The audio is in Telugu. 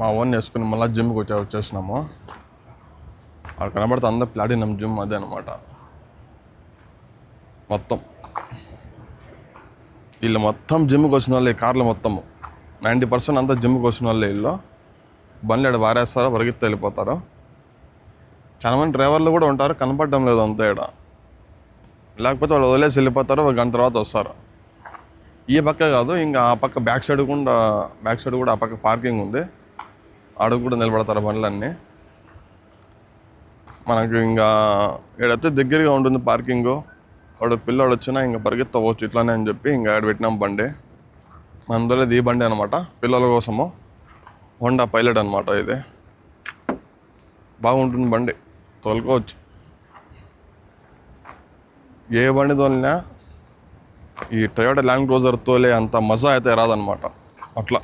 మా ఓన్ వేసుకుని మళ్ళీ జిమ్కి వచ్చి వచ్చేసినాము. అక్కడ కనబడితే అందరూ ప్లాటినం జిమ్ అదే అనమాట మొత్తం. వీళ్ళు మొత్తం జిమ్కి వచ్చిన వాళ్ళే కార్లు మొత్తము నైంటీ పర్సెంట్ అంతా జిమ్కి వచ్చిన వాళ్ళే వీళ్ళు. బండ్లు ఇక్కడ వారేస్తారో పరిగెత్తి వెళ్ళిపోతారు. చాలా మంది డ్రైవర్లు కూడా ఉంటారు కనపడడం లేదు అంతే ఇక్కడ. లేకపోతే వాళ్ళు వదిలేసి వెళ్ళిపోతారు ఒక గంట తర్వాత వస్తారు. ఈ పక్క కాదు ఇంకా ఆ పక్క బ్యాక్ సైడ్ కూడా బ్యాక్ సైడ్ కూడా ఆ పక్క పార్కింగ్ ఉంది. అడుగు కూడా నిలబడతారు బండ్లన్నీ. మనకు ఇంకా ఈడైతే దగ్గరగా ఉంటుంది పార్కింగ్ వాడు పిల్లోడు వచ్చినా ఇంకా పరిగెత్తవచ్చు ఇట్లానే అని చెప్పి ఇంకా ఆడ పెట్టినాం బండి. అందులో ఈ బండి అనమాట పిల్లల కోసము. హోండా పైలట్ అనమాట ఇది. బాగుంటుంది బండి తోలుకోవచ్చు. ఏ బండి తోలినా ఈ టయోటా ల్యాండ్ క్రూజర్ తోలే అంత మజా అయితే రాదనమాట అట్లా.